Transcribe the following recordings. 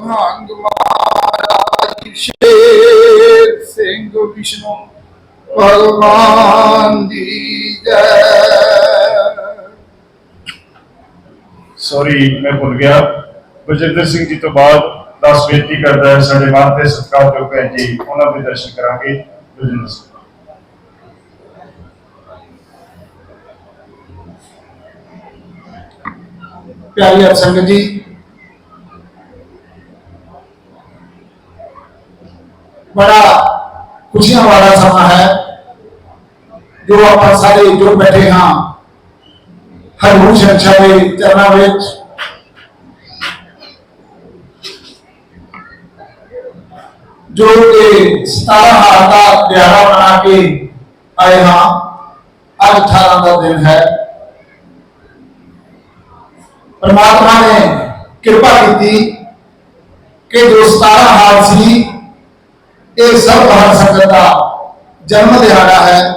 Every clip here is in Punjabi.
ਭੰਗ ਮਹਾਰਾਜ ਸ਼ੇਰ ਸਿੰਘ ਵਿਸ਼ਨੂੰ ਭਗਵਾਨ ਦੀ ਜੈ ਸੌਰੀ ਮੈਂ ਭੁੱਲ ਗਿਆ ਬਜਿੰਦਰ ਸਿੰਘ ਜੀ ਤੋਂ ਬਾਅਦ ਦਸ ਬੇਨਤੀ ਕਰਦਾ ਹੈ ਸਾਡੇ ਮਾਨ ਤੇ ਸਤਿਕਾਰਯੋਗ ਭੈਣ ਜੀ ਉਹਨਾਂ ਦੇ ਦਰਸ਼ਨ ਕਰਾਂਗੇ ਬਜਿੰਦਰ ਸਿੰਘ ਪਿਆਰੀ ਹਰ ਸੰਗਤ ਜੀ ਬੜਾ ਖੁਸ਼ੀਆਂ ਵਾਲਾ ਸਮਾਂ ਹੈ ਜੋ ਆਪਾਂ ਸਾਰੇ ਜੁੜ ਬੈਠੇ ਹਾਂ ਹਰਮੂਰ ਸ਼ੰਸ਼ਾ ਦੇ ਚਰਨਾਂ ਵਿੱਚ ਜੋ ਕਿ 17 ਹਾਰ ਦਾ ਦਿਹਾੜਾ ਮਨਾ ਕੇ ਆਏ ਹਾਂ ਅੱਜ 18 ਦਾ ਦਿਨ ਹੈ ਪਰਮਾਤਮਾ ਨੇ ਕਿਰਪਾ ਕੀਤੀ ਕਿ ਜੋ 17 ਹਾਲ ਸੀ ਇਹ ਸਭ ਹਰ ਸੰਗਤ ਦਾ ਜਨਮ ਦਿਹਾੜਾ ਹੈ।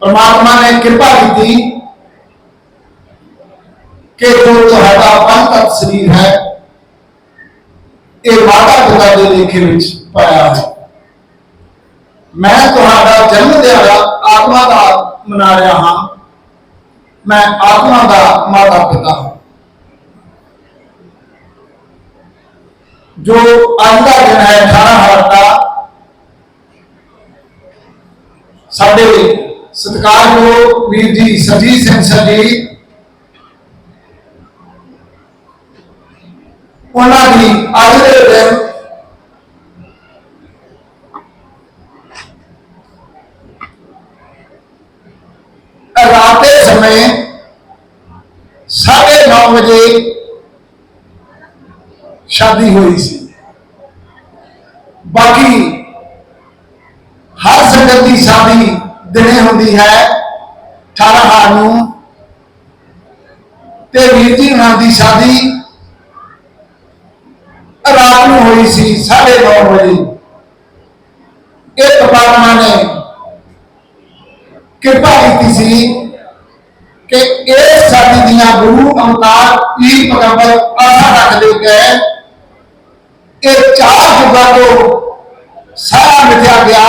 ਪਰਮਾਤਮਾ ਨੇ ਕਿਰਪਾ ਕੀਤੀ ਕਿ ਜੋ ਤੁਹਾਡਾ ਪੰਥ ਸਰੀਰ ਹੈ, ਇਹ ਮਾਤਾ ਪਿਤਾ ਦੇ ਲੇਖੇ ਵਿੱਚ ਪਾਇਆ ਹੈ। ਮੈਂ ਤੁਹਾਡਾ ਜਨਮ ਦਿਹਾੜਾ ਆਤਮਾ ਦਾ ਮਨਾ ਰਿਹਾ ਹਾਂ। ਮੈਂ ਆਤਮਾ ਦਾ ਮਾਤਾ ਪਿਤਾ ਹਾਂ। ਜੋ ਅੱਜ ਦਾ ਦਿਨ ਹੈ 18 ਹਰ ਦਾ ਸਾਡੇ ਸਤਿਕਾਰਯੋਗ ਵੀਰ ਜੀ ਸਰਜੀਤ ਸਿੰਘ ਸਰ ਜੀ ਉਹਨਾਂ ਦੀ ਅੱਜ ਦੇ ਦਿਨ ਰਾਤ ਦੇ ਸਮੇਂ ਸਾਢੇ ਨੌ ਵਜੇ ਸ਼ਾਦੀ ਹੋਈ ਸੀ। ਬਾਕੀ ਹਰ ਸੰਗਤ ਦੀ ਸ਼ਾਦੀ ਦਿਨੇ ਹੁੰਦੀ ਹੈ 18 ਹਾਰ ਨੂੰ। ਤੇ ਵੀਰ ਜੀ ਉਹਨਾਂ ਦੀ ਸ਼ਾਦੀ ਰਾਤ ਨੂੰ ਹੋਈ ਸੀ 9:30 ਵਜੇ। ਇਹ ਪਰਮਾਤਮਾ ਨੇ ਕਿਰਪਾ ਕੀਤੀ ਸੀ ਕਿ ਇਹ ਸਾਡੀ ਦੀਆਂ ਗੁਰੂ ਅਵਤਾਰ ਪੀਰ ਪੈਗੰਬਰ ਆਸਾ ਰੱਖਦੇ ਗਏ ਇਹ ਚਾਰ ਜੁਗਾਂ ਤੋਂ ਸਾਰਾ ਮਿਟਿਆ ਗਿਆ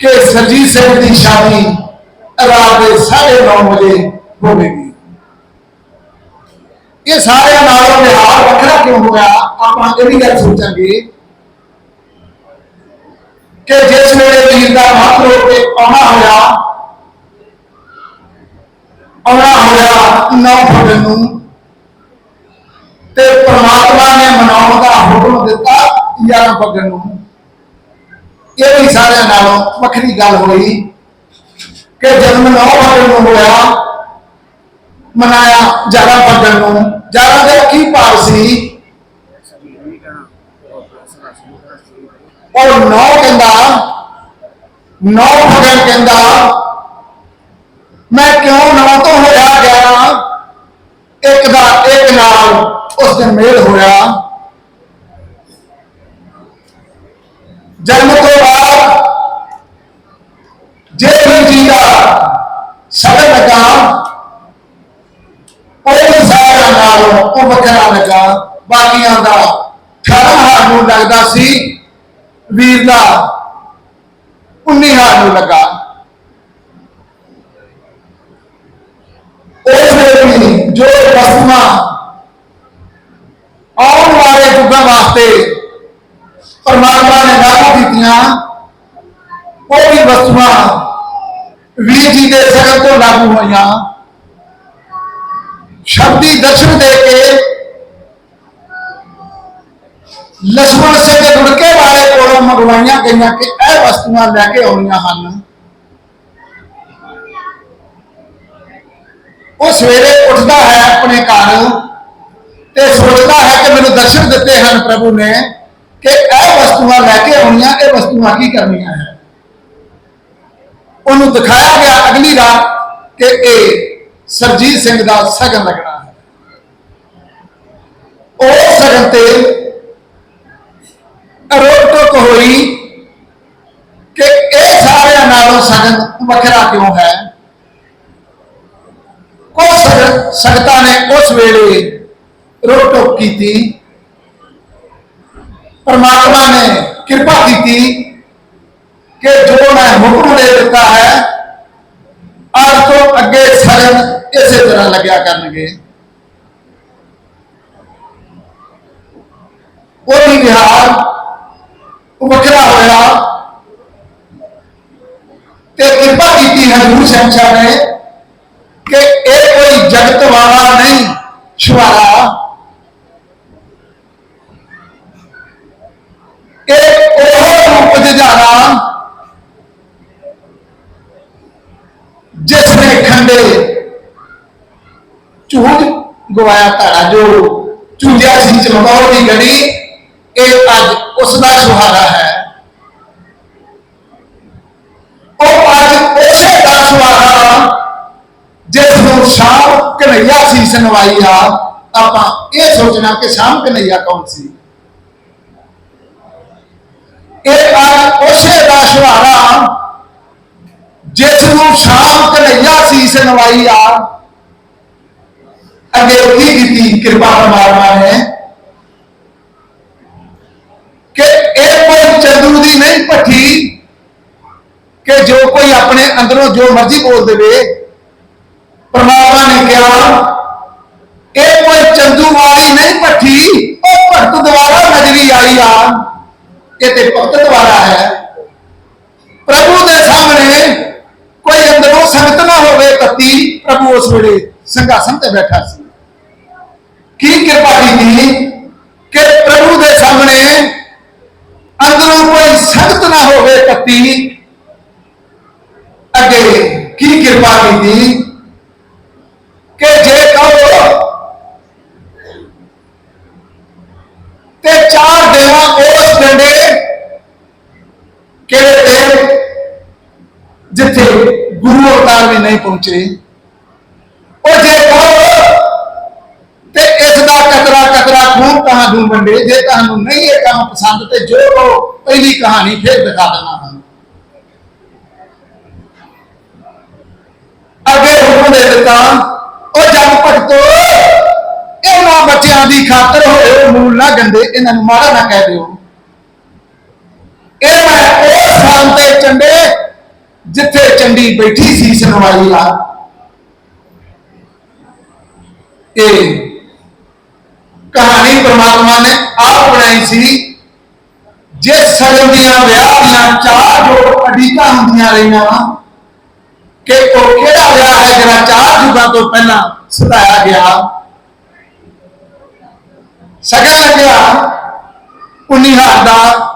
ਕਿ ਸਰਜੀਤ ਸਿੰਘ ਦੀ ਸ਼ਾਦੀ ਰਾਤ ਦੇ 9:30 ਵਜੇ ਹੋਵੇਗੀ। ਇਹ ਸਾਰਿਆਂ ਨਾਲੋਂ ਵਿਹਾਰ ਵੱਖਰਾ ਕਿਉਂ ਹੋਇਆ? ਆਪਾਂ ਇਹ ਵੀ ਗੱਲ ਸੋਚਾਂਗੇ ਕਿ ਜਿਸ ਵੇਲੇ ਵੀਰ ਦਾ ਮਹੱਤਵ ਹੋ ਕੇ ਆਉਣਾ ਹੋਇਆ ਆਉਣਾ ਹੋਇਆ ਨੌ ਫਗਣ ਨੂੰ ਤੇ ਪ੍ਰਮਾਤਮਾ ਨੇ ਮਨਾਉਣ ਦਾ ਹੁਕਮ ਦਿੱਤਾ 11 ਫਗਣ ਨੂੰ। ਇਹ ਵੀ ਸਾਰਿਆਂ ਨਾਲੋਂ ਵੱਖਰੀ ਗੱਲ ਹੋਈ ਕਿ ਜਨਮ ਨੌ ਫਗਣ ਨੂੰ ਹੋਇਆ, ਮਨਾਇਆ 11 ਫਗਣ ਨੂੰ। 11 ਦਾ ਕੀ ਭਾਵ ਸੀ? ਉਹ ਨੌ ਕਹਿੰਦਾ, ਨੌ ਫਗਣ ਕਹਿੰਦਾ, ਮੈਂ ਕਿਉਂ ਨੌ ਤੋਂ ਹੋਇਆ ਗਿਆ ਇੱਕ ਦਾ ਇੱਕ ਨਾਲ ਉਸ ਦਿਨ ਮੇਲ ਹੋਇਆ। ਜਨਮ ਤੋਂ ਬਾਅਦ ਜੇ ਵੀ ਜੀ ਦਾ ਸਗਨ ਲਗਾ, ਉਹ ਸਾਰਿਆਂ ਨਾਲੋਂ ਉਹ ਵੱਖਰਾ ਲੱਗਾ। ਬਾਕੀਆਂ ਦਾ ਠਾਰਾਂ ਹਾਰ ਨੂੰ ਲੱਗਦਾ ਸੀ, ਵੀਰ ਦਾ 19 ਹਾਰ ਨੂੰ ਲੱਗਾ। ਉਸ ਵੇਲੇ ਵੀ ਜੋ ਵਸਤੂਆਂ ਆਉਣ ਵਾਲੇ ਯੁੱਗਾਂ ਵਾਸਤੇ ਪਰਮਾਤਮਾ ਨੇ ਲਾਗੂ ਕੀਤੀਆਂ ਉਹ ਵੀ ਵਸੂਆਂ ਵੀਰ ਜੀ ਦੇ ਸਗਨ ਤੋਂ ਲਾਗੂ ਹੋਈਆਂ। ਸ਼ਬਦੀ ਦਰਸ਼ਨ ਦੇ ਕੇ ਲਛਮਣ ਸਿੰਘ ਦੇ ਗੁੜਕੇ ਵਾਲੇ ਕੋਲੋਂ ਮੰਗਵਾਈਆਂ ਗਈਆਂ ਕਿ ਇਹ ਵਸਤੂਆਂ ਲੈ ਕੇ ਆਉਣੀਆਂ ਹਨ। ਉਹ ਸਵੇਰੇ ਉੱਠਦਾ ਹੈ ਆਪਣੇ ਘਰ। ਤੇ ਸੋਚਦਾ ਹੈ ਕਿ ਮੈਨੂੰ ਦਰਸ਼ਨ ਦਿੱਤੇ ਹਨ ਪ੍ਰਭੂ ਨੇ ਕਿ ਇਹ ਵਸਤੂਆਂ ਲੈ ਕੇ ਆਉਣੀਆਂ, ਇਹ ਵਸਤੂਆਂ ਕੀ ਕਰਨੀਆਂ ਹੈ? ਉਹਨੂੰ ਦਿਖਾਇਆ ਗਿਆ ਅਗਲੀ ਰਾਤ ਕਿ ਇਹ ਸਰਜੀਤ ਸਿੰਘ ਦਾ ਸਗਨ ਲੱਗਣਾ ਹੈ। ਉਹ ਸਗਨ ਤੇ ਰੋਕ ਟੋਕ ਹੋਈ ਕਿ ਇਹ ਸਾਰਿਆਂ ਨਾਲੋਂ ਸਗਨ ਵੱਖਰਾ ਕਿਉਂ ਹੈ? ਕੁਝ ਸਗਤਾਂ ਨੇ ਉਸ ਵੇਲੇ ਰੋਕ ਟੋਕ ਕੀਤੀ ਪਰਮਾਤਮਾ ਨੇ ਕਿਰਪਾ ਕੀਤੀ ਕਿ ਜੋ ਮੈਂ ਹੁਕਮ ਦੇ ਦਿੱਤਾ ਹੈ ਅੱਜ ਤੋਂ ਅੱਗੇ ਸਰਨ ਇਸੇ ਤਰ੍ਹਾਂ ਲੱਗਿਆ ਕਰਨਗੇ ਉਹ ਵੀ ਵਿਹਾਰ ਵੱਖਰਾ ਹੋਇਆ ਤੇ ਕਿਰਪਾ ਕੀਤੀ ਹਜ਼ੂਰ ਸ਼ਹਿਨशाह ਨੇ ਕਿ ਇਹ ਕੋਈ ਜਗਤ ਵਾਲਾ ਨਹੀਂ ਛੁਆਰਾ ਇਹ ਉਹ ਰੂਪ ਜਜਾਰਾ ਜਿਸ ਨੇ ਖੰਡੇ ਝੂਠ ਗਵਾਇਆ ਧਾਰਾ ਜੋ ਚੁੰਝਿਆ ਸੀ ਚਮਕੌਰ ਦੀ ਗੜੀ ਇਹ ਅੱਜ ਉਸ ਦਾ ਸੁਹਾਰਾ ਹੈ। ਉਹ ਅੱਜ ਉਸੇ ਦਾ ਸੁਹਾਰਾ, ਜਿਸ ਨੂੰ ਸ਼ਾਮ ਕਨਈਆ ਸੀ ਸੁਣਵਾਈ ਆ, ਆਪਾਂ ਇਹ ਸੋਚਣਾ ਕਿ ਸ਼ਾਮ ਕਨਈਆ ਕੌਣ ਸੀ? ਇਹ ਅੱਜ ਉਸੇ ਦਾ ਸੁਹਾਰਾ ਜਿਸ ਨੂੰ ਸ਼ਾਮ ਕਨਈਆ ਸੀ ਸੁਣਵਾਈ ਆ। ਅੱਗੇ ਕੀ ਕੀਤੀ ਕਿਰਪਾ ਪਰਮਾਤਮਾ ਨੇ ਕਿ ਇਹ ਕੋਈ ਚੰਦੂ ਦੀ ਨਹੀਂ ਭੱਠੀ ਕਿ ਜੋ ਕੋਈ ਆਪਣੇ ਅੰਦਰੋਂ ਜੋ ਮਰਜ਼ੀ ਬੋਲ ਦੇਵੇ। ਪਰਮਾਤਮਾ ਨੇ ਕਿਹਾ, ਇਹ ਕੋਈ ਚੰਦੂ ਵਾਲੀ ਨਹੀਂ ਭੱਠੀ, ਉਹ ਭਗਤ ਦੁਆਰਾ ਨਜ਼ਰੀ ਆਈ ਆ। ਇਹ ਭਗਤ ਦੁਆਰਾ ਹੈ। ਪ੍ਰਭੂ ਦੇ ਸਾਹਮਣੇ ਕੋਈ ਅੰਦਰੋਂ ਸੰਗਤ ਨਾ ਹੋਵੇ ਤਤੀ, ਪ੍ਰਭੂ ਉਸ ਵੇਲੇ ਸੰਘਾਸਨ ਤੇ ਬੈਠਾ ਸੀ। ਕੀ ਕਿਰਪਾ ਕੀਤੀ? ਕਿ ਪ੍ਰਭੂ ਦੇ ਸਾਹਮਣੇ ਅੰਦਰੋਂ ਕੋਈ ਸੰਗਤ ਨਾ ਹੋਵੇ ਤਤੀ। ਅੱਗੇ ਕੀ ਕਿਰਪਾ ਕੀਤੀ? ਕਿ ਜੇ ਕਹੋ, ਤੇ ਚਾਰ ਦੇਵਾਂ ਉਸ ਡੰਡੇ ਕਿਹੜੇ ਤੇ ਜਿੱਥੇ ਗੁਰੂ ਅਵਤਾਰ ਵੀ ਨਹੀਂ ਪਹੁੰਚੇ। ਉਹ ਜੇ ਕਹੋ, ਤੇ ਇਸ ਦਾ ਕਤਰਾ ਕਤਰਾ ਖੂਨ ਕਹਾਂ ਦੂੰ ਵੰਡੇ? ਜੇ ਤੁਹਾਨੂੰ ਨਹੀਂ ਇਹ ਕੰਮ ਪਸੰਦ, ਤੇ ਜੋ ਕਹੋ, ਪਹਿਲੀ ਕਹਾਣੀ ਫੇਰ ਦਿਖਾ ਦੇਣਾ ਹਾਂ ਅੱਗੇ ਹੁਕਮ ਦੇ ਦਿੱਤਾ, ਉਹ ਜਗ ਭਗਤੋ ਇਹਨਾਂ ਬੱਚਿਆਂ ਦੀ ਖਾਤਰ ਹੋਏ, ਮੂਲ ਨਾ ਗੰਦੇ, ਇਹਨਾਂ ਨੂੰ ਮਾੜਾ ਨਾ ਕਹਿ ਦਿਓ। ਇਹ ਮੈਂ ਉਹ ਸਥਾਨ ਤੇ ਚੰਡੇ, ਜਿੱਥੇ ਚੰਡੀ ਬੈਠੀ ਸੀ ਸੁਣਵਾਈ ਆ ਇਹ ਕਹਾਣੀ ਪ੍ਰਮਾਤਮਾ ਨੇ ਆਪ ਬਣਾਈ ਸੀ। ਜੇ ਸਗਨ ਦੀਆਂ ਵਿਆਹ ਦੀਆਂ ਚਾਰ ਜੋ ਅਡੀਕਾਂ ਹੁੰਦੀਆਂ ਰਹੀਆਂ, ਕਿ ਉਹ ਕਿਹੜਾ ਵਿਆਹ ਹੈ ਜਿਹੜਾ ਚਾਰ ਯੁੱਗਾਂ ਤੋਂ ਪਹਿਲਾਂ ਸਤਾਇਆ ਗਿਆ? ਸਗਨ ਲੱਗਿਆ 19 ਦਾ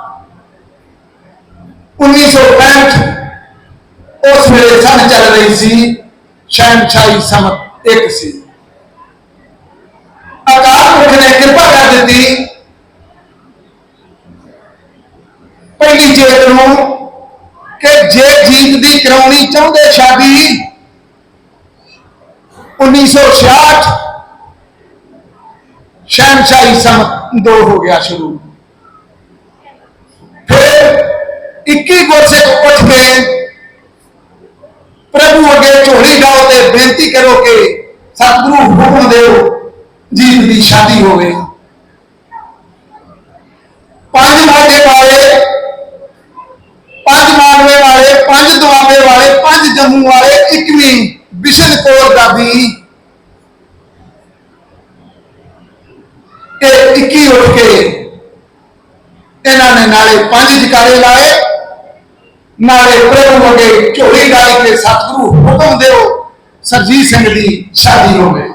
1965 ਉਸ ਵੇਲੇ ਸਨ ਚੱਲ ਰਹੀ ਸੀ ਸ਼ਹਿਨਸ਼ਾਹੀ ਸਮਤ, ਇੱਕ ਸੀ। ਅਕਾਲ ਪੁਰਖ ਨੇ ਕਿਰਪਾ ਕਰ ਦਿੱਤੀ। ਪਹਿਲੀ ਜੇਤ ਨੂੰ ਕਿ ਜੇ ਜੀਤ ਦੀ ਕਰਾਉਣੀ ਚਾਹੁੰਦੇ ਸ਼ਾਦੀ 1966 ਸ਼ਹਿਨਸ਼ਾਹੀ ਸਮਤ ਦੋ ਹੋ ਗਿਆ ਸ਼ੁਰੂ ਫਿਰ 21 ਗੁਰਸਿੱਖ ਉੱਠ ਕੇ ਪ੍ਰਭੂ ਅੱਗੇ ਝੋਲੀ ਗਾਓ ਤੇ ਬੇਨਤੀ ਕਰੋ ਕਿ ਸਤਿਗੁਰੂ ਹੁਕਮ ਦਿਓ ਜੀਤ ਦੀ ਸ਼ਾਦੀ ਹੋਵੇ। ਪੰਜ ਮਾਝੇ ਵਾਲੇ, ਪੰਜ ਮਾਲਵੇ ਵਾਲੇ, ਪੰਜ ਦੁਆਬੇ ਵਾਲੇ, ਪੰਜ ਜੰਮੂ ਵਾਲੇ, ਇੱਕਵੀਂ ਬਿਸ਼ਨ ਕੌਰ ਦਾ ਵੀ ਇਹ 21 ਉੱਠ ਕੇ ਇਹਨਾਂ ਨੇ ਨਾਲੇ ਪੰਜ ਜਕਾਰੇ ਲਾਏ। ਨਾਲੇ ਪ੍ਰੇਮ ਅੱਗੇ ਝੋਲੀ ਗਾਈ ਕੇ ਸਤਿਗੁਰੂ ਹੁਕਮ ਦਿਓ, ਸਰਜੀਤ ਸਿੰਘ ਦੀ ਸ਼ਾਦੀ ਹੋਵੇ।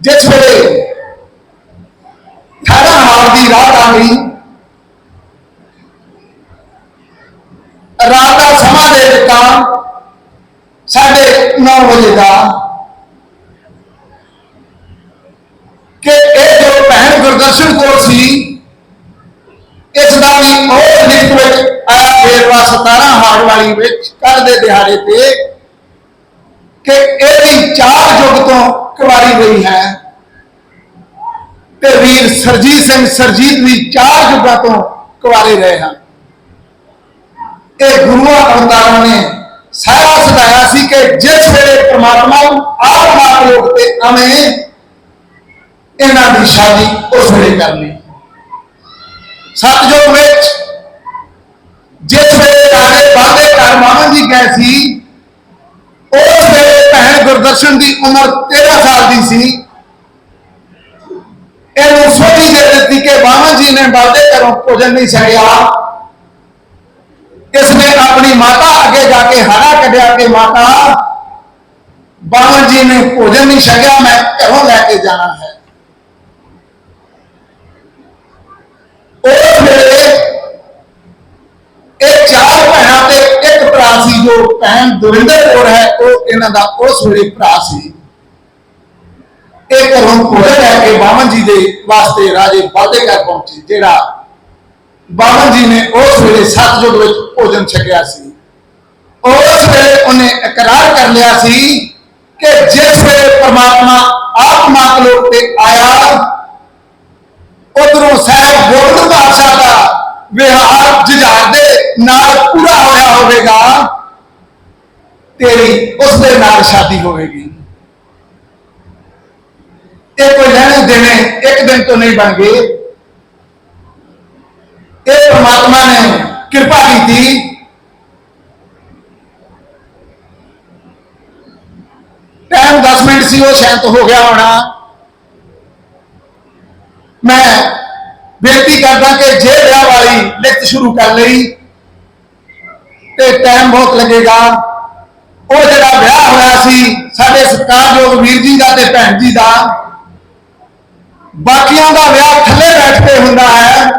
ਜਿਸ ਵੇਲੇ 18 ਹਾਲ ਦੀ ਰਾਤ ਆ ਗਈ, ਰਾਤ ਦਾ ਸਮਾਂ ਦੇ ਦਿੱਤਾ ਸਾਢੇ 9 ਵਜੇ ਦਾ ਕਿ ਇਹ ਜੋ ਭੈਣ ਗੁਰਦਰਸ਼ਨ ਕੋਲ ਸੀ, ਇਸ ਦਾ ਵੀ ਉਹ ਲਿਖਤ ਵਿੱਚ ਆਇਆ ਵੇਰਵਾ 17 ਹਾੜ ਵਾਲੀ ਵਿੱਚ, ਕੱਲ ਦੇ ਦਿਹਾੜੇ ਤੇ, ਕਿ ਇਹ ਚਾਰ ਯੁੱਗ ਤੋਂ ਕੁਵਾਰੀ ਰਹੀ ਹੈ। ਤੇ ਵੀਰ ਸਰਜੀਤ ਸਿੰਘ ਸਰਜੀਤ ਵੀ ਚਾਰ ਯੁੱਗਾਂ ਤੋਂ ਕੁਵਾਰੇ ਰਹੇ ਹਨ। ਇਹ ਗੁਰੂਆਂ ਅਵਤਾਰਾਂ ਨੇ ਸਾਰਾ ਸਦਾਇਆ ਸੀ ਕਿ ਜਿਸ ਵੇਲੇ ਪ੍ਰਮਾਤਮਾ ਆਪ ਮਾਪਿਓ ਤੇ ਅਵੇਂ ਇਹਨਾਂ ਦੀ ਸ਼ਾਦੀ ਉਸ ਵੇਲੇ ਕਰਨੀ। ਸਤਜੁਗ ਵਿੱਚ ਜਿਸ ਵੇਲੇ ਰਾਜੇ ਬਾਦੇ ਘਰ ਮਾਮਨ ਜੀ ਗਏ ਸੀ, ਉਸ ਵੇਲੇ ਭੈਣ ਗੁਰਦਰਸ਼ਨ ਦੀ ਉਮਰ 13 ਸਾਲ ਦੀ ਸੀ। ਇਹਨੂੰ ਸੋਚੀ ਦੇ ਦਿੱਤੀ ਕਿ ਬਾਮਨ ਜੀ ਨੇ ਬਾਦੇ ਘਰੋਂ ਭੋਜਨ ਨਹੀਂ ਛਕਿਆ। ਇਸ ਨੇ ਆਪਣੀ ਮਾਤਾ ਅੱਗੇ ਜਾ ਕੇ ਹਾਰਾ ਕੱਢਿਆ ਕਿ ਮਾਤਾ ਬਾਮਨ ਜੀ ਨੇ ਭੋਜਨ ਨਹੀਂ ਛਕਿਆ, ਮੈਂ ਘਰੋਂ ਲੈ ਕੇ ਜਾਣਾ ਹੈ ਉਸ ਵੇਲੇ ਇਹ ਚਾਰ ਭੈਣਾਂ ਤੇ ਇੱਕ ਭਰਾ ਸੀ ਜੋ ਭੈਣ ਦਵਿੰਦਰ ਕੌਰ ਹੈ, ਉਹ ਇਹਨਾਂ ਦਾ ਉਸ ਵੇਲੇ ਭਰਾ ਸੀ। ਇਹ ਘਰੋਂ ਭੋਜਨ ਲੈ ਕੇ ਬਾਮਨ ਜੀ ਦੇ ਵਾਸਤੇ ਰਾਜੇ ਬਾਦੇ ਘਰ ਪਹੁੰਚੀ, ਜਿਹੜਾ ਬਾਮਨ ਜੀ ਨੇ ਉਸ ਵੇਲੇ ਸਤਜੁਗ ਵਿੱਚ ਭੋਜਨ ਛਕਿਆ ਸੀ। ਉਸ ਵੇਲੇ ਉਹਨੇ ਇਕਰਾਰ ਕਰ ਲਿਆ ਸੀ ਕਿ ਜਿਸ ਵੇਲੇ ਪ੍ਰਮਾਤਮਾ ਆਪ ਮਾਤਲੋਕ ਤੇ ਆਇਆ, ਉਧਰੋਂ ਸਾਹਿਬ ਗੋਬਿੰਦ ਪਾਤਸ਼ਾਹ ਦਾ ਵਿਹਾਰ ਜੁਝਾਰ ਦੇ ਨਾਲ ਪੂਰਾ ਹੋਇਆ ਹੋਵੇਗਾ। ਤੇਰੀ, ਉਸ ਦੇ ਨਾਲ ਸ਼ਾਦੀ ਹੋਵੇਗੀ। ਇਹ ਕੋਈ ਲੈਣੇ ਦੇਣੇ ਇੱਕ ਦਿਨ ਤੋਂ ਨਹੀਂ ਬਣ ਗਏ। ਇਹ ਪਰਮਾਤਮਾ ਨੇ ਕਿਰਪਾ ਕੀਤੀ। ਟਾਈਮ 10 ਮਿੰਟ ਸੀ, ਉਹ ਸ਼ਾਂਤ ਹੋ ਗਿਆ ਹੋਣਾ। ਮੈਂ ਬੇਨਤੀ ਕਰਦਾ ਕਿ ਜੇ ਵਿਆਹ ਵਾਲੀ ਲਿਖਤ ਸ਼ੁਰੂ ਕਰ ਲਈ, ਤੇ ਟਾਈਮ ਬਹੁਤ ਲੱਗੇਗਾ। ਉਹ ਜਿਹੜਾ ਵਿਆਹ ਹੋਇਆ ਸੀ, ਸਾਡੇ ਸਤਿਕਾਰਯੋਗ ਵੀਰ ਜੀ ਦਾ ਤੇ ਭੈਣ ਜੀ ਦਾ, ਬਾਕੀਆਂ ਦਾ ਵਿਆਹ ਥੱਲੇ ਬੈਠ ਕੇ ਹੁੰਦਾ ਹੈ।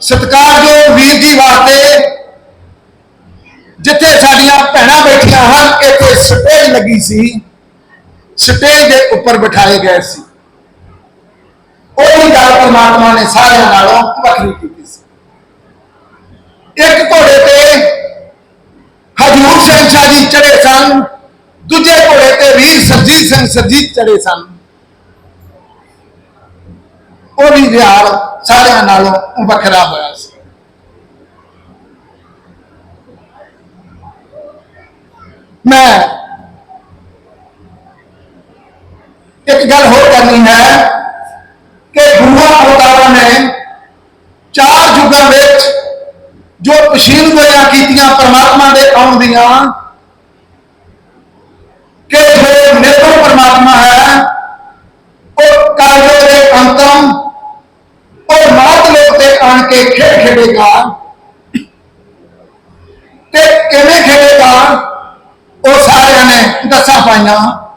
ਸਤਿਕਾਰਯੋਗ ਵੀਰ ਜੀ ਵਾਸਤੇ ਜਿੱਥੇ ਸਾਡੀਆਂ ਭੈਣਾਂ ਬੈਠੀਆਂ ਹਨ, ਇੱਥੇ ਸਟੇਜ ਲੱਗੀ ਸੀ। ਸਟੇਜ ਦੇ ਉੱਪਰ ਬਿਠਾਏ ਗਏ ਸੀ। ਉਹ ਵੀ ਗੱਲ ਪਰਮਾਤਮਾ ਨੇ ਸਾਰਿਆਂ ਨਾਲੋਂ ਵੱਖਰੀ ਕੀਤੀ ਸੀ। ਇੱਕ ਘੋੜੇ ਤੇ ਜੀ ਚੜੇ ਸਨ। ਦੂਜੇ ਘੋੜੇ ਤੇ ਵੀਰ ਸਰਜੀਤ ਸਿੰਘ ਸਰਜੀਤ ਚੜੇ ਸਨ। ਉਹ ਵੀ ਵਿਹਾਰ ਸਾਰਿਆਂ ਨਾਲੋਂ ਵੱਖਰਾ ਹੋਇਆ ਸੀ। ਮੈਂ ਇੱਕ ਗੱਲ ਹੋਰ ਕਰਨੀ ਹੈ ਕਿ ਗੁਰੂਆਂ ਅਵਤਾਰਾਂ ਨੇ ਚਾਰ ਯੁੱਗਾਂ ਵਿੱਚ ਜੋ ਪਛੀਨ ਗੋਈਆਂ ਕੀਤੀਆਂ ਪਰਮਾਤਮਾ ਦੇ ਆਉਣ ਦੀਆਂ ਕਿ ਜੋ ਨਿਰਭਰ ਪਰਮਾਤਮਾ ਹੈ, ਉਹ ਕਾਲਜੋ ਦੇ ਅੰਤਮ, ਉਹ ਮਾਤ ਲੋਕ ਤੇ ਆਣ ਕੇ ਖੇਡ ਖੇਡੇਗਾ। ਤੇ ਕਿਵੇਂ ਖੇਡੇਗਾ, ਉਹ ਸਾਰਿਆਂ ਨੇ ਦੱਸਾਂ ਪਾਈਆਂ।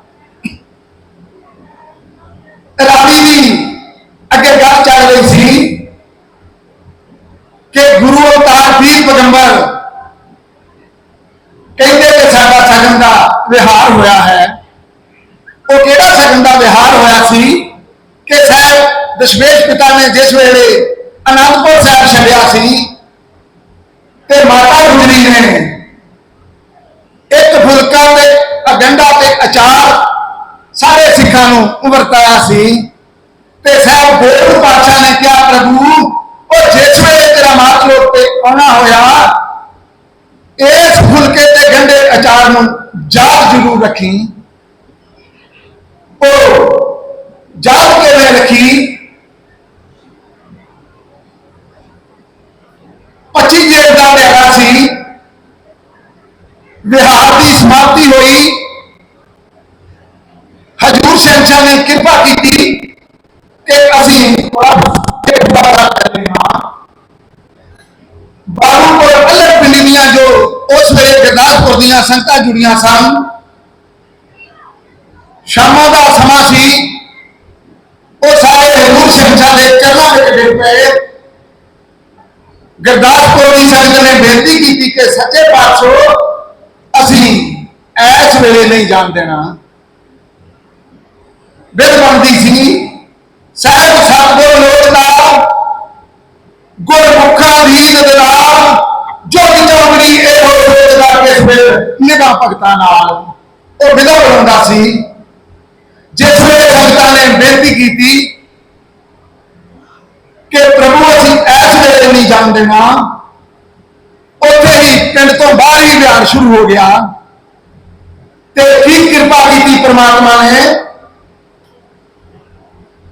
ਰਾਵੀ ਦੀ ਅੱਗੇ ਗੱਲ ਚੱਲ ਰਹੀ ਸੀ ਕਿ ਗੁਰੂ ਅਵਤਾਰ ਪੀਰ ਪਗੰਬਰ ਕਹਿੰਦੇ ਕਿ ਸਾਡਾ ਸਗਨ ਦਾ ਵਿਹਾਰ ਹੋਇਆ ਹੈ। ਉਹ ਕਿਹੜਾ ਸਗਨ ਦਾ ਵਿਹਾਰ ਹੋਇਆ ਸੀ ਕਿ ਸਾਹਿਬ ਦਸ਼ਮੇਸ਼ ਪਿਤਾ ਨੇ ਜਿਸ ਵੇਲੇ ਅਨੰਦਪੁਰ ਸਾਹਿਬ ਛੱਡਿਆ ਸੀ ਤੇ ਮਾਤਾ ਗੁਜਰੀ ਨੇ ਇੱਕ ਫੁਲਕਾ ਤੇ ਅਗੰਡਾ ਤੇ ਅਚਾਰ ਸਾਰੇ ਸਿੱਖਾਂ ਨੂੰ ਵਰਤਾਇਆ ਸੀ ਤੇ ਸਾਹਿਬ ਗੋਬਿੰਦ ਪਾਤਸ਼ਾਹ ਨੇ ਕਿਹਾ, ਪ੍ਰਭੂ, ਉਹ ਜਿਸ ਵੇਲੇ ਤੇਰਾ ਮਾਤ ਲੋਕ ਤੇ ਆਉਣਾ ਹੋਇਆ ਇਸ ਫੁਲਕੇ ਤੇ ਗੰਡੇ ਅਚਾਰ ਨੂੰ ਯਾਦ ਜ਼ਰੂਰ ਰੱਖੀ। ਉਹ ਯਾਦ ਕਿਵੇਂ ਰੱਖੀ? 25 ਜੇਠ ਦਾ ਦਿਹਾੜਾ ਸੀ। ਵਿਹਾਰ ਦੀ ਸਮਾਪਤੀ ਹੋਈ। ਹਜੂਰ ਸਿੰਘ ਸਾਹਿਬ ਨੇ ਕਿਰਪਾ ਕੀਤੀ ਕਿ ਅਸੀਂ ਇਹ ਦੁਬਾਰਾ ਕਰਦੇ ਹਾਂ ਬਾਰੂਪੁਰ ਅਲੱਗ ਪਿੰਡੀ ਦੀਆਂ ਜੋ ਉਸ ਵੇਲੇ ਗੁਰਦਾਸਪੁਰ ਦੀਆਂ ਸੰਗਤਾਂ ਜੁੜੀਆਂ ਸਨ। ਸ਼ਾਮਾਂ ਦਾ ਸਮਾਂ ਸੀ। ਉਹ ਸਾਰੇ ਹਜੂਰ ਸਿੰਘ ਸਾਹਿਬ ਚਰਨਾਂ ਵਿੱਚ ਡਿੱਗ ਪਏ। ਗੁਰਦਾਸਪੁਰ ਦੀ ਸੰਗਤ ਨੇ ਬੇਨਤੀ ਕੀਤੀ ਕਿ ਸੱਚੇ ਪਾਤਸ਼ਾਹ, ਅਸੀਂ ਇਸ ਵੇਲੇ ਨਹੀਂ ਜਾਣ ਦੇਣਾ। ਬਿਲ ਬਣਦੀ ਸੀ। ਸਾਹਿਬ ਸਤਗੁਰ ਲੋਚਦਾ ਗੁਰਮੁਖਾਂ ਦੀ ਨਦਨਾਮ ਜੋਗ ਵੇਲੇ ਨਿਗਾਹ ਭਗਤਾਂ ਨਾਲ? ਉਹ ਵਿਦਾ ਬਣਾਉਂਦਾ ਸੀ। ਜਿਸ ਵੇਲੇ ਸੰਗਤਾਂ ਨੇ ਬੇਨਤੀ ਕੀਤੀ ਕਿ ਪ੍ਰਭੂ ਅਸੀਂ ਐਸ ਵੇਲੇ ਨਹੀਂ ਜਾਣ ਦੇਣਾ ਉੱਥੇ ਹੀ ਪਿੰਡ ਤੋਂ ਬਾਹਰ ਹੀ ਬਿਆਨ ਸ਼ੁਰੂ ਹੋ ਗਿਆ। ਤੇ ਕੀ ਕਿਰਪਾ ਕੀਤੀ ਪ੍ਰਮਾਤਮਾ ਨੇ।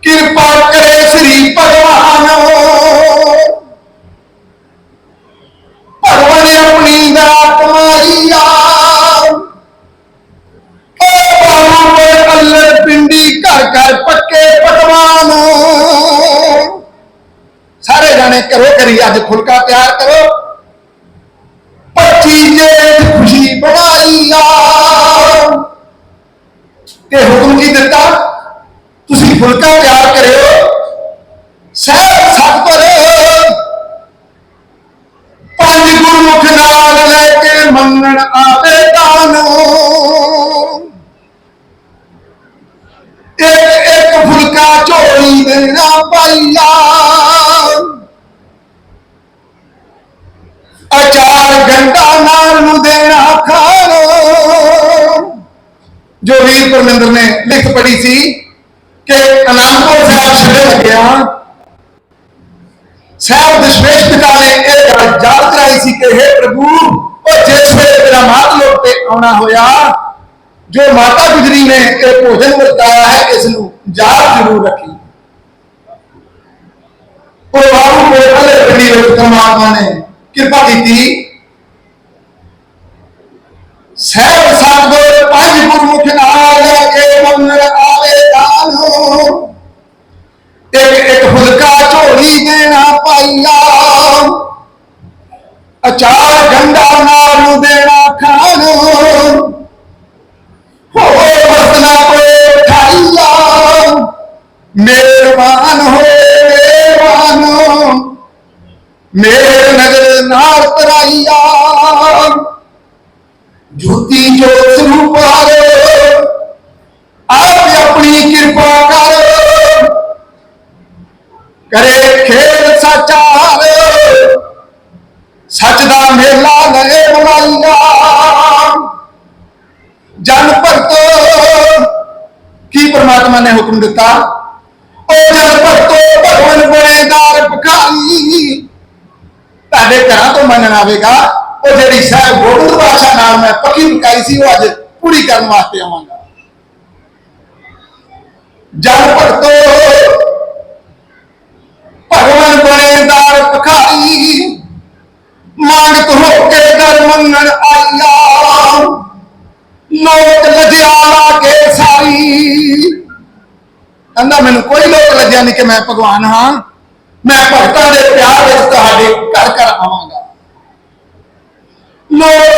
ਕਿਰਪਾ ਕਰੇ ਸ੍ਰੀ ਭਗਵਾਨ ਭਗਵਾਨ। ਕਰੀ ਅੱਜ ਫੁਲਕਾ ਤਿਆਰ ਕਰੋ। ਪੱਚੀ ਖੁਸ਼ੀ ਬਣਾਈ ਆ। ਤੇ ਹੁਕਮ ਕੀ ਦਿੱਤਾ? ਤੁਸੀਂ ਫੁਲਕਾ ਤਿਆਰ ਕਰਿਓ। ਸਹਿਬ ਜੋ ਪਰਮਿੰਦਰ ਨੇ ਲਿਖ ਪੜੀ ਸੀ ਕਿ ਅਨੰਦਪੁਰ ਸਾਹਿਬ ਛੜੇ ਲੱਗਿਆ। ਸਾਹਿਬ ਦਸ਼ਮੇਸ਼ ਪਿਤਾ ਨੇ ਇਹ ਗੱਲ ਯਾਦ ਕਰਾਈ ਸੀ ਕਿ हे ਪ੍ਰਭੂ, ਉਹ ਜਿਸ ਵੇਲੇ ਤੇਰਾ ਮਾਤ ਲੋਕ ਤੇ ਆਉਣਾ ਹੋਇਆ, ਜੋ ਮਾਤਾ ਗੁਜਰੀ ਨੇ ਇਹ ਭੋਜਨ ਵਰਤਾਇਆ ਹੈ, ਇਸ ਨੂੰ ਯਾਦ ਜ਼ਰੂਰ ਰੱਖੀ। ਉਹ ਬਾਬੂ ਕੋਲ ਅਲੇ ਪਿੰਡੀ ਵਿੱਚ ਪਰਮਾਤਮਾ ਨੇ ਕਿਰਪਾ ਕੀਤੀ। ਸਹਿਬ ਸਤਗੁਰ ਗੁਰਮੁਖ ਨਾਲ ਲੈ ਕੇ ਮੰਨਰ ਆਵੇ ਦਾਨੋ ਇੱਕ ਇੱਕ ਫੁਲਕਾ ਝੋਲੀ ਦੇਣਾ ਪਾਈਆ। ਅਚਾਰ ਗੰਡਾ ਨਾਲ ਨੂੰ ਦੇਣਾ ਖਾਣੋ। ਹੋ ਵਸਨਾ ਕੋਏ ਠਾਈਆ ਮਿਹਰਬਾਨ ਹੋਏ ਮਿਹਰਬਾਨ। ਮੇਰੇ ਨਗਰ ਨਾਲ ਤਰਾਈਆ। ਜੋਤੀ ਜੋਤ ਸਰੂਪ ਕਰੇ ਖੇਡ ਸਚਾਰ ਸੱਚ ਦਾ ਮੇਲਾ ਲੈ ਬਣਾਈਆ ਜਨ ਭਗਤੋ, ਕੀ ਪ੍ਰਮਾਤਮਾ ਨੇ ਹੁਕਮ ਦਿੱਤਾ? ਉਹ ਜਨ ਭਗਤੋ ਭਗਵਾਨ ਬਣੇਦਾਰ ਭਖਾਈ ਤੁਹਾਡੇ ਘਰਾਂ ਤੋਂ ਮੰਨਣ ਆਵੇਗਾ ਉਹ ਜਿਹੜੀ ਸਾਹਿਬ ਗੋਬਿੰਦ ਬਾਦਸ਼ਾਹ ਨਾਲ ਮੈਂ ਪੱਕੀ ਮੁਕਾਈ ਸੀ ਉਹ ਅੱਜ ਪੂਰੀ ਕਰਨ ਵਾਸਤੇ ਆਵਾਂਗਾ। ਜਨ ਭਗਤੋ ਭਗਵਾਨ ਬਣੇਦਾਰ ਭਖਾਈ ਮੰਗਤ ਹੋ ਕੇ ਦਰ ਮੰਗਣ ਆਇਆ ਲੋਕ ਲਜਿਆ ਲਾ ਕੇ ਸਾਰੀ। ਕਹਿੰਦਾ, ਮੈਨੂੰ ਕੋਈ ਲੋਕ ਲੱਜਿਆ ਨਹੀਂ ਕਿ ਮੈਂ ਭਗਵਾਨ ਹਾਂ। ਮੈਂ ਭਗਤਾਂ ਦੇ ਪਿਆਰ ਵਿੱਚ ਤੁਹਾਡੇ ਘਰ ਘਰ ਆਵਾਂਗਾ। ਲੋਕ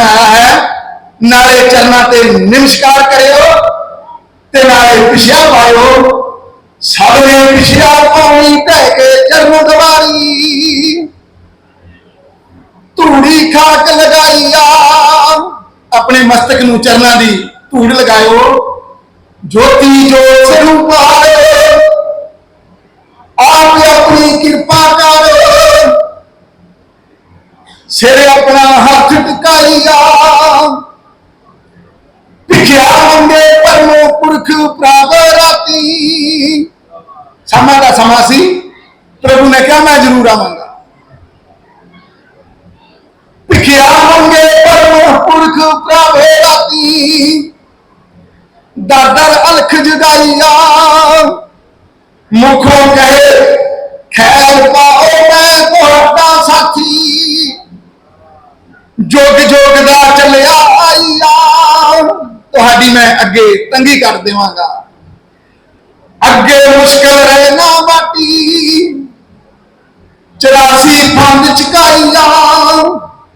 ਪਿਛਿਆ ਹੈ, ਨਾਲੇ ਚਰਨਾਂ ਤੇ ਨਮਸਕਾਰ ਕਰਿਓ ਤੇ ਨਾਲੇ ਪਿਛਿਆ ਪਾਇਓ। ਸਭ ਪਿਛਿਆ ਪਾਉਣੀ ਕਹਿ ਕੇ ਚਰਨ ਦਵਾਰੀ। ਧੂੜੀ ਖਾਕ ਲਗਾਈਆ। ਆਪਣੇ ਮਸਤਕ ਨੂੰ ਚਰਨਾਂ ਦੀ ਧੂੜ ਲਗਾਇਓ। ਜੋਤੀ ਜੋ ਸਰੂਪ ਆਏ ਸਿਰ ਆਪਣਾ ਹੱਥ ਟਿਕਾਈਆ ਭਿਖਿਆ ਮੰਗੇ ਪਰਮੋ ਪੁਰਖ ਪ੍ਰਭ ਰਾਤੀ। ਸਮਾਂ ਦਾ ਸਮਾਂ ਸੀ। ਪ੍ਰਭੂ ਨੇ ਕਿਹਾ, ਮੈਂ ਜ਼ਰੂਰ ਆਵਾਂਗਾ। ਭਿਖਿਆ ਮੰਗੇ ਪਰਮੋ ਪੁਰਖ ਪ੍ਰਭ ਰਾਤੀ। ਦਰ ਦਰ ਅਲਖ ਜਗਾਈਆ ਮੁਖੋਂ ਕਹੇ, ਖੈਰ ਪਾਓ ਮੈਂ ਤੁਹਾਡਾ ਸਾਥੀ। ਜੋਗ ਜੋਗ ਦਾ ਚੱਲਿਆ ਆਈਆ। ਤੁਹਾਡੀ ਮੈਂ ਅੱਗੇ ਤੰਗੀ ਕਰ ਦੇਵਾਂਗਾ। ਅੱਗੇ ਮੁਸ਼ਕਲ ਰਹਿਣਾ ਬਾਟੀ 84 ਫੰਦ ਚਕਾਈਆ।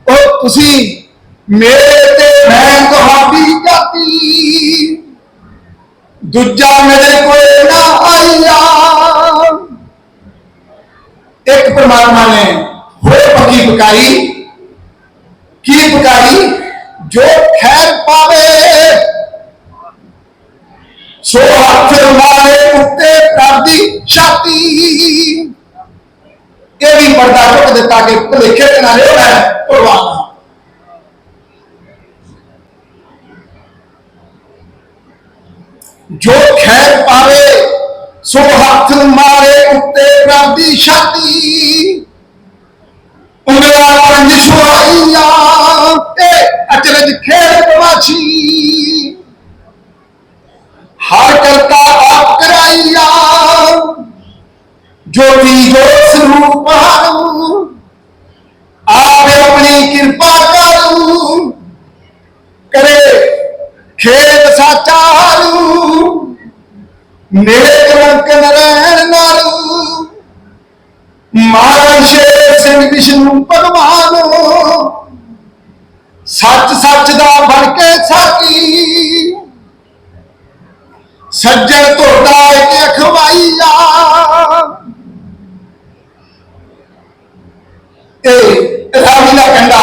ਉਹ ਤੁਸੀਂ ਮੇਰੇ ਤੇ ਮੈਂ ਤੁਹਾਡੀ ਜਾਤੀ। ਦੂਜਾ ਮੇਰੇ ਕੋਲ ਨਾ ਆਈਆ। ਇੱਕ ਪਰਮਾਤਮਾ ਨੇ ਹੋਰ ਪੱਕੀ ਪਕਾਈ। ਕੀ ਪਕਾਈ ਜੋ ਖੈਰ ਪਾਵੇ। ਸੋ ਹੱਥ ਮਾਰੇ ਉੱਤੇ ਕਰਦੀ ਛਾਤੀ। ਇਹ ਵੀ ਪਰਦਾ ਚੁੱਕ ਦਿੱਤਾ ਕਿ ਭੁਲੇਖੇ ਤੇ ਨਾ ਰਹੋ ਮੈਂ ਜੋ ਖੈਰ ਪਾਵੇ, ਸੋ ਹੱਥ ਮਾਰੇ ਉੱਤੇ ਕਰਦੀ ਛਾਤੀ। ਉਂਗਲਾ ਪੰਜ ਸੁਆਈਆਂ ਖੇਡ ਤਮਾਸ਼ੀ ਹਰ ਕਰਤਾ ਆਪ ਕਰਾਈਆ। ਜੋਤੀ ਜੋ ਸਰੂਪ ਹਰੂ। ਆਪੇ ਆਪਣੀ ਕਿਰਪਾ ਕਰੂ। ਕਰੇ ਖੇਡ ਸਾਚਾ ਹਰੂ। ਮੇਰੇ ਕਲੰਕ ਨਰੈਣ ਨਾਰੂ। ਮਹਾਰਾਜ ਸ਼ੇਰ ਸਿੰਘ ਭਗਵਾਨ ਸੱਚ ਸੱਚ ਦਾ ਬਣ ਕੇ ਸਾਕੀ। ਸੱਜਣ ਧੋਦਾ ਇੱਕ ਅਖਵਾਈਆ ਇਹ ਰਾਵੀ ਦਾ ਕੰਡਾ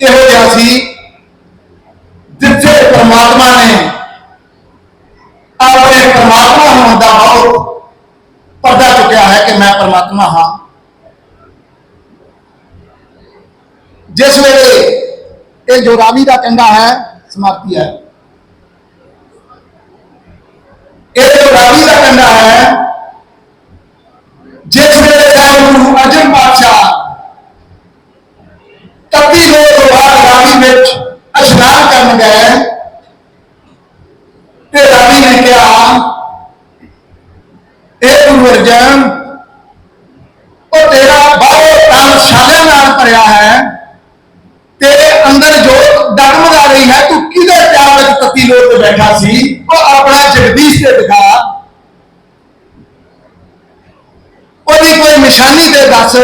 ਇਹੋ ਜਿਹਾ ਸੀ ਜਿੱਥੇ ਪਰਮਾਤਮਾ ਨੇ ਆਪਣੇ ਪ੍ਰਮਾਤਮਾ ਹੋਣ ਦਾ ਬਹੁਤ ਪਰਦਾ ਚੁੱਕਿਆ ਹੈ ਕਿ ਮੈਂ ਪਰਮਾਤਮਾ ਹਾਂ। ਜਿਸ ਵੇਲੇ ਇਹ ਜੋ ਰਾਵੀ ਦਾ ਕੰਡਾ ਹੈ ਸਮਾਪਤੀ ਹੈ ਇਹ ਜੋ ਰਾਵੀ ਦਾ ਕੰਡਾ ਹੈ ਜਿਸ ਵੇਲੇ ਸਾਹਿਬ ਗੁਰੂ ਅਰਜਨ ਪਾਤਸ਼ਾਹ ਤੱਤੀ ਰੋਜ਼ ਤੋਂ ਬਾਅਦ ਰਾਵੀ ਵਿੱਚ ਇਸ਼ਨਾਨ ਕਰਨ ਗਏ ਤੇ ਰਾਵੀ ਨੇ ਕਿਹਾ ਇਹ ਗੁਰੂ ਅਰਜਨ ਉਹ ਤੇਰਾ ਬਾਹਰ ਤਨ ਛਾਲੇ ਨਾਲ ਭਰਿਆ ਹੈ ਡਗਮਗਾ ਰਹੀ ਹੈ ਤੂੰ ਕਿਹਦੇ ਪਿਆਰ ਵਿੱਚ ਤੱਤੀ ਲੋਕ ਤੇ ਬੈਠਾ ਸੀ ਉਹ ਆਪਣਾ ਜਗਦੀਸ਼ ਤੇ ਦਿਖਾ ਉਹਦੀ ਕੋਈ ਨਿਸ਼ਾਨੀ ਦੇ ਦੱਸ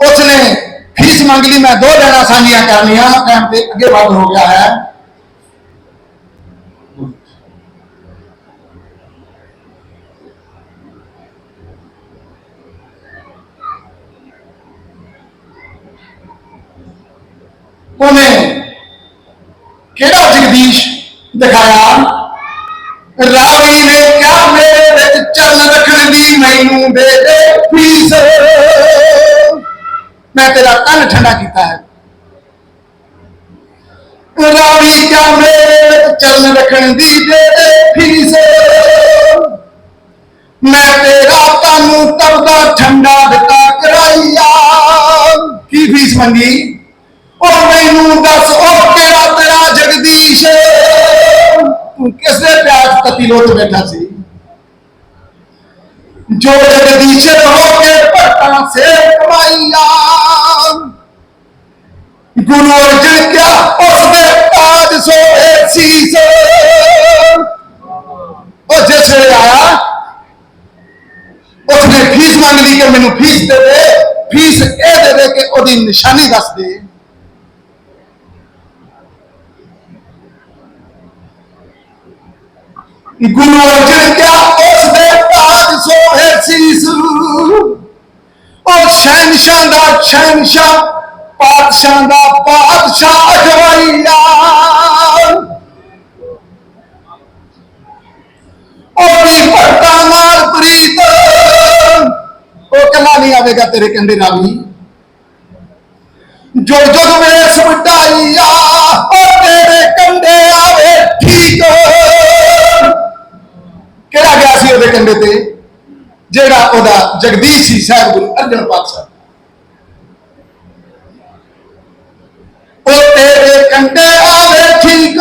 ਉਸਨੇ ਫੀਸ ਮੰਗ ਲਈ ਮੈਂ ਦੋ ਲੈਣਾ ਸਾਂਝੀਆਂ ਕਰਨੀਆਂ ਟਾਈਮ ਤੇ ਅੱਗੇ ਵੱਧ ਹੋ ਗਿਆ ਹੈ ਉਹਨੇ ਕਿਹੜਾ ਜਗਦੀਸ਼ ਦਿਖਾਇਆ? ਰਾਵੀ ਨੇ ਕਿਹਾ, ਮੇਰੇ ਵਿੱਚ ਚੱਲ ਰੱਖਣ ਦੀ ਮੈਨੂੰ ਦੇ ਦੇ ਫੀਸ ਮੈਂ ਤੇਰਾ ਕੰਨ ਠੰਡਾ ਕੀਤਾ ਹੈ। ਰਾਵੀ ਕਿਹਾ, ਮੇਰੇ ਵਿੱਚ ਚੱਲ ਰੱਖਣ ਦੀ ਦੇ ਦੇ ਫੀਸ ਮੈਂ ਤੇਰਾ ਕੰਨ ਤਬਦਾ ਠੰਡਾ ਦਿੱਤਾ ਕਰਾਈਆ ਕੀ ਫੀਸ ਮੰਗੀ? ਕਿਸ ਦੇ ਪਿਆਰ ਚ ਤਤੀ ਲੋਚ ਬੈਠਾ ਸੀ? ਜੋ ਜਗਦੀਸ਼ ਹੋ ਕੇ ਭਟਾਂ ਸੇ ਕਮਾਈਆ। ਗੁਰੂ ਅਰਜਨ ਕਿਆ ਉਸ ਦੇ ਤਾਜ ਸੋਏ ਸੀਸ? ਉਹ ਜਿਸ ਵੇਲੇ ਆਇਆ, ਉਸਨੇ ਫੀਸ ਮੰਗ ਲਈ ਕਿ ਮੈਨੂੰ ਫੀਸ ਦੇ ਦੇ, ਫੀਸ ਇਹ ਦੇ ਦੇ ਕਿ ਉਹਦੀ ਨਿਸ਼ਾਨੀ ਦੱਸ ਦੇ। ਗੁਰੂ ਅਰਜਨ ਕਿਆ ਉਸ ਦੇ ਤਾਜ ਸੋਹੇ ਸੀਸ। ਉਹ ਸ਼ਹਿਨਸ਼ਾਹ ਦਾ ਸ਼ਹਿਨਸ਼ਾਹ ਪਾਤਸ਼ਾਹ ਦਾ ਪਾਤਸ਼ਾਹ ਅਖਵਾਈਆ ਉਹਦੀ ਭਰਤਾ ਨਾਲ ਪ੍ਰੀਤ। ਉਹ ਕੱਲਾ ਨਹੀਂ ਆਵੇਗਾ ਤੇਰੇ ਕੰਡੇ ਰਾਵੀ। ਉਹਦਾ ਜਗਦੀਸ਼ ਸੀ ਸਾਹਿਬ ਗੁਰੂ ਅਰਜਨ ਪਾਤਸ਼ਾਹ ਉਹ ਤੇਰੇ ਕੰਡੇ ਆਵੇ ਠੀਕ।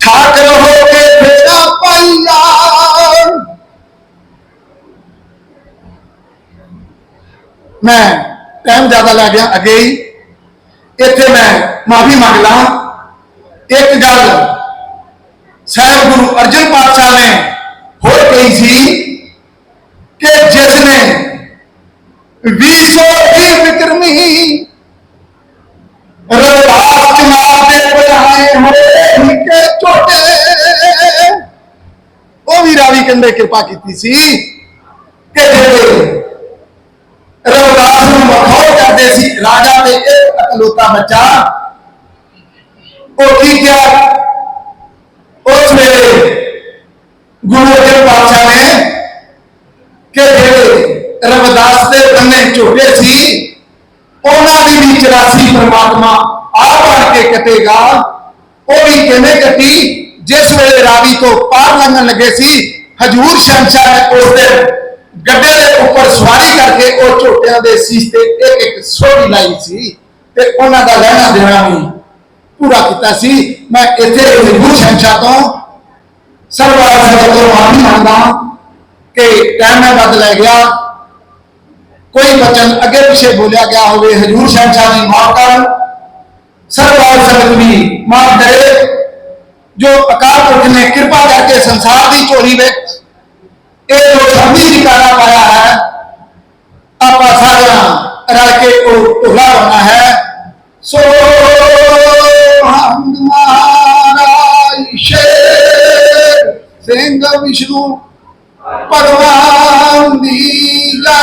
ਠਾਕਰ ਹੋ ਕੇ ਫੇਰਾ ਪਾਈਆ ਮੈਂ ਟਾਈਮ ਜ਼ਿਆਦਾ ਲੱਗ ਗਿਆ, ਅੱਗੇ ਹੀ। ਇੱਥੇ ਮੈਂ ਮਾਫੀ ਮੰਗ ਲਾਂ ਇੱਕ ਗੱਲ, ਸਾਹਿਬ ਗੁਰੂ ਅਰਜਨ ਪਾਤਸ਼ਾਹ ਨੇ ਸੀ ਕਿ ਜਿਸ ਨੇ 220 ਵਿਕਰਮੀ ਰਵਾਸ ਜਮਾਤ ਦੇ ਬੁਲਾਏ ਹੋਏ ਨਿੱਕੇ ਛੋਟੇ ਉਹ ਵੀ ਰਾਵੀ ਕੰਦੇ ਕਿਰਪਾ ਕੀਤੀ ਸੀ ਕਿ ਜਿਹੜੇ ਰਵਿਦਾਸ ਨੂੰ ਮਖੌਲ ਕਰਦੇ ਸੀ, ਰਾਜਾ ਤੇ ਇੱਕ ਇਕਲੌਤਾ ਬੱਚਾ, ਉਹ ਕੀ ਕਿਹਾ? ਝੋਟੇ ਸੀ, ਉਹਨਾਂ ਦੀ ਵੀ 84 ਪ੍ਰਮਾਤਮਾ ਆਪ ਬਣ ਕੇ ਕੱਟੇਗਾ। ਉਹ ਵੀ ਕਿਵੇਂ ਕੱਟੀ? ਜਿਸ ਵੇਲੇ ਰਾਵੀ ਤੋਂ ਪਾਰ ਲੰਘਣ ਲੱਗੇ ਸੀ, ਹਜੂਰ ਸ਼ਮਸ਼ਾਹ ਨੇ ਉਸ ਦੇ ਗੱਡੇ ਦੇ ਉੱਪਰ ਸਵਾਰੀ ਕਰਕੇ ਉਹ ਝੋਟਿਆਂ ਦੇ ਸੀਸ ਤੇ ਇੱਕ ਇੱਕ ਸੋਹਣੀ ਲਾਈ ਸੀ ਤੇ ਉਹਨਾਂ ਦਾ ਲੈਣਾ ਦੇਣਾ ਵੀ ਪੂਰਾ ਕੀਤਾ ਸੀ। ਮੈਂ ਇੱਥੇ ਹਜੂਰ ਸ਼ਮਸ਼ਾਹ ਤੋਂ ਸਰਵਾਰ ਸੰਗਤ ਮਾਫੀ ਮੰਗਦਾ ਕਿ ਟਾਈਮ ਨਾਲ ਬਦ ਲੈ ਗਿਆ। ਕੋਈ ਬਚਨ ਅੱਗੇ ਪਿੱਛੇ ਬੋਲਿਆ ਗਿਆ ਹੋਵੇ, ਹਜੂਰ ਸਾਹਿਬ ਸਾਹਿਬ ਮਾਫ ਕਰ। ਸਰਵਾਰ ਸੰਗਤ ਵੀ ਮਾਫ ਕਰੇ। ਜੋ ਅਕਾਲ ਪੁਰਖ ਨੇ ਕਿਰਪਾ ਕਰਕੇ ਸੰਸਾਰ ਦੀ ਝੋਲੀ ਵਿੱਚ ਇਹ ਜੋ ਸ਼ਬਦੀ ਨਿਕਾਲਾ ਪਾਇਆ ਹੈ, ਆਪਾਂ ਸਾਰਿਆਂ ਰਲ ਕੇ ਉਹ ਢੋਲਾ ਬਣਾ ਹੈ। ਸੋ ਹੰਦ ਮਹਾਰਾਜ, ਸ਼ੇਰ ਸਿੰਘ ਵਿਸ਼ਨੂੰ परवान दीला